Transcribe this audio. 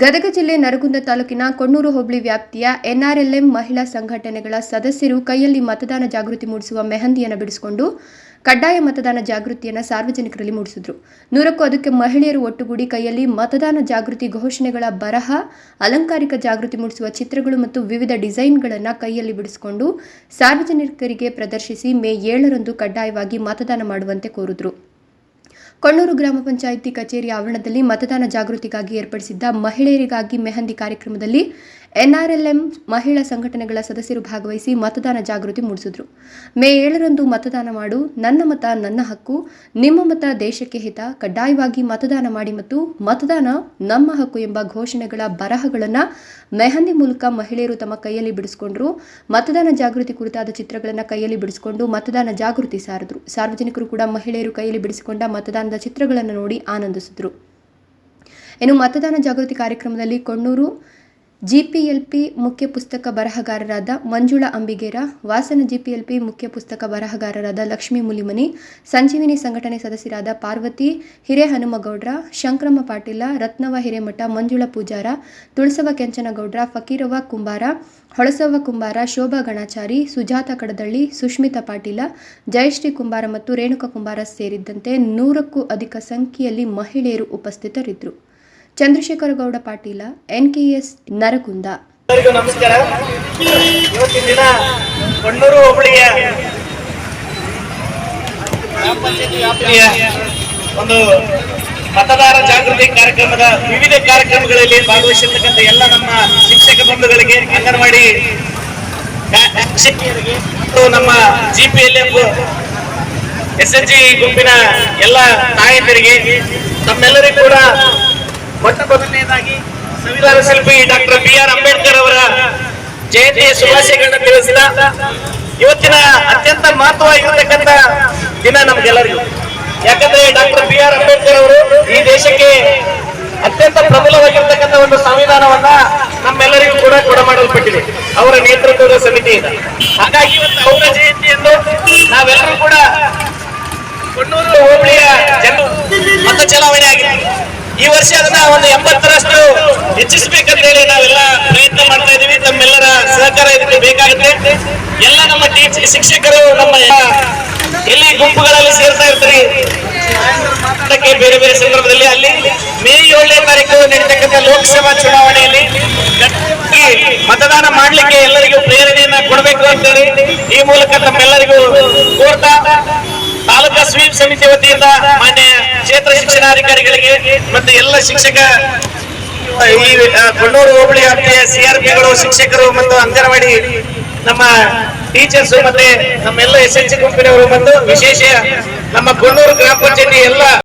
ಗದಗ ಜಿಲ್ಲೆ ನರಗುಂದ ತಾಲೂಕಿನ ಕೊಣ್ಣೂರು ಹೋಬಳಿ ವ್ಯಾಪ್ತಿಯ ಎನ್ಆರ್ಎಲ್ಎಂ ಮಹಿಳಾ ಸಂಘಟನೆಗಳ ಸದಸ್ಯರು ಕೈಯಲ್ಲಿ ಮತದಾನ ಜಾಗೃತಿ ಮೂಡಿಸುವ ಮೆಹಂದಿಯನ್ನು ಬಿಡಿಸಿಕೊಂಡು ಕಡ್ಡಾಯ ಮತದಾನ ಜಾಗೃತಿಯನ್ನು ಸಾರ್ವಜನಿಕರಲ್ಲಿ ಮೂಡಿಸಿದ್ರು. ನೂರಕ್ಕೂ ಅದಕ್ಕೆ ಮಹಿಳೆಯರು ಒಟ್ಟುಗೂಡಿ ಕೈಯಲ್ಲಿ ಮತದಾನ ಜಾಗೃತಿ ಘೋಷಣೆಗಳ ಬರಹ, ಅಲಂಕಾರಿಕ ಜಾಗೃತಿ ಮೂಡಿಸುವ ಚಿತ್ರಗಳು ಮತ್ತು ವಿವಿಧ ಡಿಸೈನ್ಗಳನ್ನು ಕೈಯಲ್ಲಿ ಬಿಡಿಸಿಕೊಂಡು ಸಾರ್ವಜನಿಕರಿಗೆ ಪ್ರದರ್ಶಿಸಿ ಮೇ ಏಳರಂದು ಕಡ್ಡಾಯವಾಗಿ ಮತದಾನ ಮಾಡುವಂತೆ ಕೋರಿದ್ರು. ಕೊಣ್ಣೂರು ಗ್ರಾಮ ಪಂಚಾಯಿತಿ ಕಚೇರಿ ಆವರಣದಲ್ಲಿ ಮತದಾನ ಜಾಗೃತಿಗಾಗಿ ಏರ್ಪಡಿಸಿದ್ದ ಮಹಿಳೆಯರಿಗಾಗಿ ಮೆಹಂದಿ ಕಾರ್ಯಕ್ರಮದಲ್ಲಿ ಎನ್ಆರ್ಎಲ್ಎಂ ಮಹಿಳಾ ಸಂಘಟನೆಗಳ ಸದಸ್ಯರು ಭಾಗವಹಿಸಿ ಮತದಾನ ಜಾಗೃತಿ ಮೂಡಿಸಿದ್ರು. ಮೇ ಏಳರಂದು ಮತದಾನ ಮಾಡು, ನನ್ನ ಮತ, ನನ್ನ ಹಕ್ಕು, ನಿಮ್ಮ ಮತ ದೇಶಕ್ಕೆ ಹಿತ, ಕಡ್ಡಾಯವಾಗಿ ಮತದಾನ ಮಾಡಿ ಮತ್ತು ಮತದಾನ ನಮ್ಮ ಹಕ್ಕು ಎಂಬ ಘೋಷಣೆಗಳ ಬರಹಗಳನ್ನು ಮೆಹಂದಿ ಮೂಲಕ ಮಹಿಳೆಯರು ತಮ್ಮ ಕೈಯಲ್ಲಿ ಬಿಡಿಸಿಕೊಂಡ್ರು. ಮತದಾನ ಜಾಗೃತಿ ಕುರಿತಾದ ಚಿತ್ರಗಳನ್ನು ಕೈಯಲ್ಲಿ ಬಿಡಿಸಿಕೊಂಡು ಮತದಾನ ಜಾಗೃತಿ ಸಾರಿದ್ರು. ಸಾರ್ವಜನಿಕರು ಕೂಡ ಮಹಿಳೆಯರು ಕೈಯಲ್ಲಿ ಬಿಡಿಸಿಕೊಂಡ ಮತದಾನದ ಚಿತ್ರಗಳನ್ನು ನೋಡಿ ಆನಂದಿಸಿದ್ರು. ಇನ್ನು ಮತದಾನ ಜಾಗೃತಿ ಕಾರ್ಯಕ್ರಮದಲ್ಲಿ ಕೊಣ್ಣೂರು ಜಿಪಿಎಲ್ಪಿ ಮುಖ್ಯ ಪುಸ್ತಕ ಬರಹಗಾರರಾದ ಮಂಜುಳಾ ಅಂಬಿಗೇರ, ವಾಸನ ಜಿಪಿಎಲ್ಪಿ ಮುಖ್ಯ ಪುಸ್ತಕ ಬರಹಗಾರರಾದ ಲಕ್ಷ್ಮೀ ಮುಲಿಮನಿ, ಸಂಜೀವಿನಿ ಸಂಘಟನೆ ಸದಸ್ಯರಾದ ಪಾರ್ವತಿ ಹಿರೇಹನುಮಗೌಡ್ರ, ಶಂಕ್ರಮ್ಮ ಪಾಟೀಲ, ರತ್ನವ ಹಿರೇಮಠ ಮಂಜುಳಾ ಪೂಜಾರ, ತುಳಸವ ಕೆಂಚನಗೌಡ್ರ ಫಕೀರವ ಕುಂಬಾರ, ಹೊಳಸವ್ವ ಕುಂಬಾರ, ಶೋಭಾ ಗಣಾಚಾರಿ, ಸುಜಾತ ಕಡದಳ್ಳಿ, ಸುಷ್ಮಿತಾ ಪಾಟೀಲ, ಜಯಶ್ರೀ ಕುಂಬಾರ ಮತ್ತು ರೇಣುಕ ಕುಂಬಾರ ಸೇರಿದಂತೆ ನೂರಕ್ಕೂ ಅಧಿಕ ಸಂಖ್ಯೆಯಲ್ಲಿ ಮಹಿಳೆಯರು ಉಪಸ್ಥಿತರಿದ್ದರು. ಚಂದ್ರಶೇಖರ ಗೌಡ ಪಾಟೀಲ, ಎನ್ಕೆಎಸ್ ನರಗುಂದ. ನಮಸ್ಕಾರ. ಇವತ್ತಿನ ದಿನ ಕೊಣ್ಣೂರು ಹೋಬಳಿಯ ಒಂದು ಮತದಾರ ಜಾಗೃತಿ ಕಾರ್ಯಕ್ರಮದ ವಿವಿಧ ಕಾರ್ಯಕ್ರಮಗಳಲ್ಲಿ ಭಾಗವಹಿಸಿರ್ತಕ್ಕಂಥ ಎಲ್ಲ ನಮ್ಮ ಶಿಕ್ಷಕ ಬಂಧುಗಳಿಗೆ, ಅಂಗನವಾಡಿ ಮತ್ತು ನಮ್ಮ G P L F S N G ಗುಂಪಿನ ಎಲ್ಲ ನಾಯಕರಿಗೆ ತಮ್ಮೆಲ್ಲರಿಗೂ ಕೂಡ ಮೊಟ್ಟ ಮೊದಲನೇದಾಗಿ ಸಂವಿಧಾನ ಶಿಲ್ಪಿ ಡಾಕ್ಟರ್ ಬಿ ಆರ್ ಅಂಬೇಡ್ಕರ್ ಅವರ ಜಯಂತಿಯ ಶುಭಾಶಯಗಳನ್ನ ತಿಳಿಸಿದ ಇವತ್ತಿನ ಅತ್ಯಂತ ಮಹತ್ವವಾಗಿರ್ತಕ್ಕಂಥ ದಿನ ನಮ್ಗೆಲ್ಲರಿಗೂ. ಯಾಕಂದ್ರೆ ಡಾಕ್ಟರ್ ಬಿ ಆರ್ ಅಂಬೇಡ್ಕರ್ ಅವರು ಈ ದೇಶಕ್ಕೆ ಅತ್ಯಂತ ಪ್ರಬಲವಾಗಿರ್ತಕ್ಕಂಥ ಒಂದು ಸಂವಿಧಾನವನ್ನ ನಮ್ಮೆಲ್ಲರಿಗೂ ಕೂಡ ಕೊಡಮಾಡಲ್ಪಟ್ಟಿದೆ. ಅವರ ನೇತೃತ್ವದ ಸಮಿತಿಯಿಂದ. ಹಾಗಾಗಿ ಇವತ್ತು ಅವರ ಜಯಂತಿಯನ್ನು ನಾವೆಲ್ಲರೂ ಕೂಡ ಕೊಣ್ಣೂರು ಹೋಬಳಿಯ ಜನ ಮತ ಚಲಾವಣೆ ಆಗಿದೆ ಈ ವರ್ಷ ಅದನ್ನ ಒಂದು ಎಂಬತ್ತರಷ್ಟು ಹೆಚ್ಚಿಸಬೇಕಂತ ಹೇಳಿ ನಾವೆಲ್ಲ ಪ್ರಯತ್ನ ಮಾಡ್ತಾ ಇದೀವಿ. ತಮ್ಮೆಲ್ಲರ ಸಹಕಾರ ಇದಕ್ಕೆ ಬೇಕಾಗುತ್ತೆ. ಎಲ್ಲ ನಮ್ಮ ಟೀಚ ಶಿಕ್ಷಕರು, ನಮ್ಮ ಎಲ್ಲ- ಗುಂಪುಗಳಲ್ಲಿ ಸೇರ್ತಾ ಇರ್ತೀರಿ? ಅದಕ್ಕೆ ಬೇರೆ ಬೇರೆ ಸಂದರ್ಭದಲ್ಲಿ ಅಲ್ಲಿ ಮೇ ಏಳನೇ ತಾರೀಕು ನಡೀತಕ್ಕಂಥ ಲೋಕಸಭಾ ಚುನಾವಣೆಯಲ್ಲಿ ಮತದಾನ ಮಾಡ್ಲಿಕ್ಕೆ ಎಲ್ಲರಿಗೂ ಪ್ರೇರಣೆಯನ್ನ ಕೊಡಬೇಕು ಅಂತೇಳಿ ಈ ಮೂಲಕ ತಮ್ಮೆಲ್ಲರಿಗೂ ಕೋರ್ತಾ ತಾಲೂಕಾ ಸ್ವೀಪ್ ಸಮಿತಿ ವತಿಯಿಂದ ಮಾನ್ಯ ಶಿಕ್ಷಣಾಧಿಕಾರಿಗಳಿಗೆ ಮತ್ತು ಎಲ್ಲ ಶಿಕ್ಷಕ ಈ ಕೊಣ್ಣೂರು ಹೋಬಳಿ ವ್ಯಾಪ್ತಿಯ ಸಿಆರ್ಪಿಗಳು ಶಿಕ್ಷಕರು ಮತ್ತು ಅಂಗನವಾಡಿ ನಮ್ಮ ಟೀಚರ್ಸ್ ಮತ್ತೆ ನಮ್ಮೆಲ್ಲ ಎಸ್ ಎಲ್ ಸಿ ಗುಂಪಿನವರು ಮತ್ತು ವಿಶೇಷ ನಮ್ಮ ಕೊಣ್ಣೂರು ಗ್ರಾಮ ಪಂಚಾಯತಿ ಎಲ್ಲ